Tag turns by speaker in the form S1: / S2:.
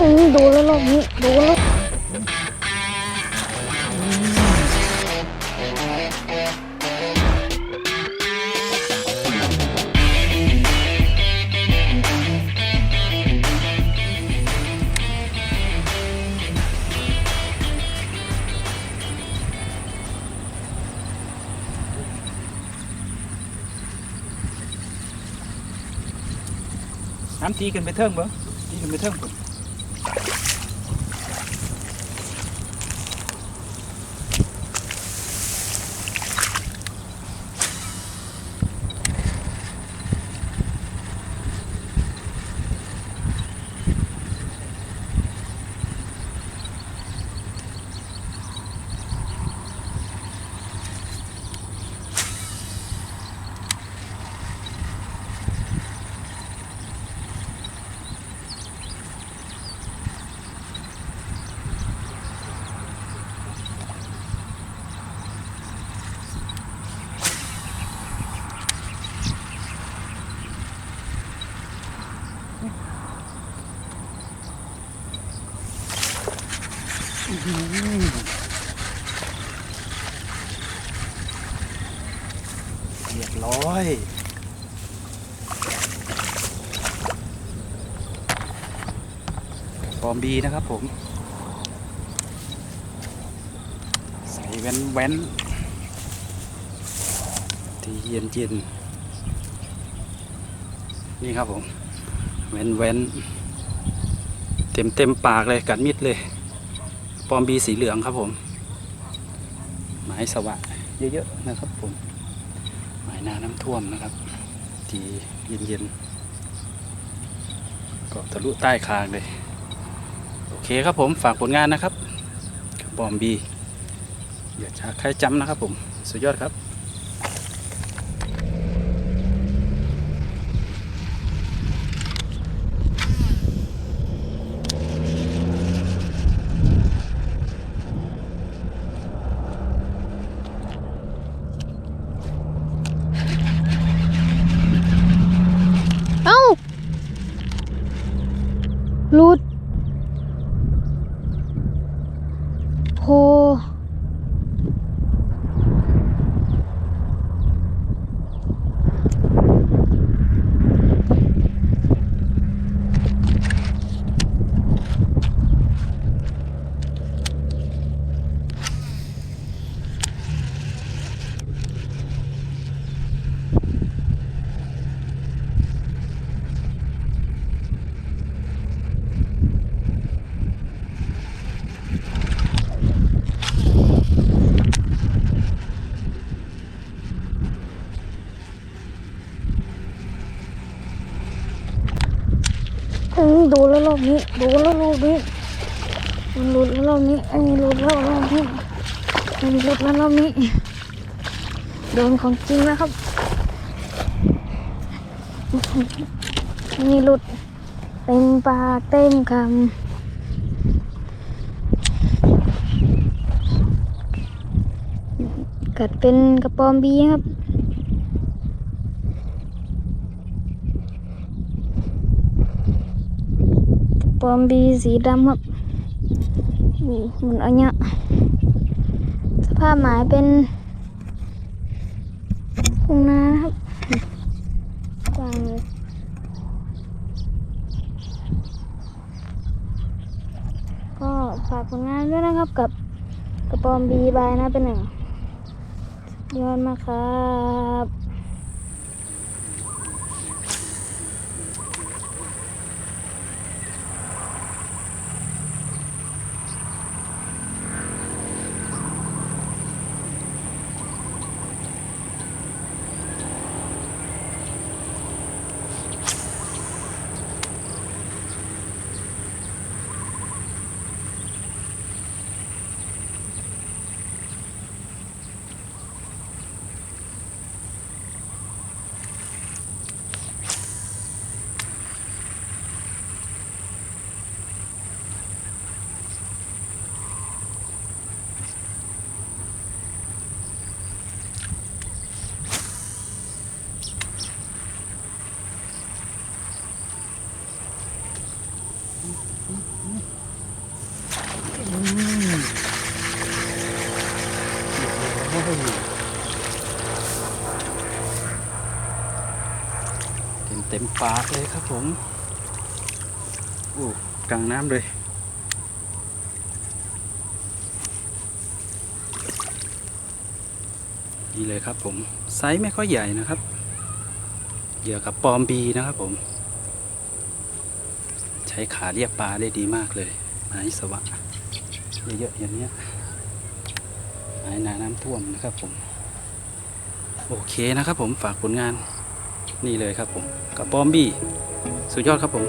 S1: อืมดูแล้วรอบนี้ดูแล้ว
S2: น้ำตีกันไปเทิงบ่ตีกันไปเทิงพุ่ เรียบร้อยฟอร์มดีนะครับผม ใส่แว่นแว่นที่เย็นเย็นนี่ครับผม แว่นแว่นเต็มเต็มปากเลยกัดมิดเลย ปอมบีสีเหลืองครับผม ไม้สวะเยอะๆนะครับผม ไม้นาน้ำท่วมนะครับ ทีเย็นๆก็ทะลุใต้คางเลย โอเคครับผมฝากผลงานนะครับปอมบีอย่าชักใครจำนะครับผม สุดยอดครับ
S1: เอ้าหลุดโพ อืมดูแล้วรอบนี้ดูแล้วรอบนี้มันหลุดแล้วรอบนี้อันนี้หลุดแล้วรอบนี้อันหลุดแล้วรอบนี้โดนของจริงแล้วครับอันนี้หลุดเต็มปากเต็มคำกัดเป็นกระปอมบีครับ ปอมบีสีดำครับนี่หมุนอันเนี้ยสภาพหมายเป็นทุ่งนานครับกว้างเลยก็ฝากผลงานด้วยนะครับกับกระปอมบีบายนะเป็นหนึ่งยอดมากครับ
S2: ต็มเต็มปากเลยครับผมโอ้กลางน้ำเลยนี่เลยครับผมไซส์ไม่ค่อยใหญ่นะครับเหยื่อกับปอมบีนะครับผม ใช้ขาเรียกปลาได้ดีมากเลยไม้สวะเยอะๆอย่างเนี้ยไม้นาน้ำท่วมนะครับผม โอเคนะครับผมฝากผลงาน นี่เลยครับผมกับปอมบี้สุดยอดครับผม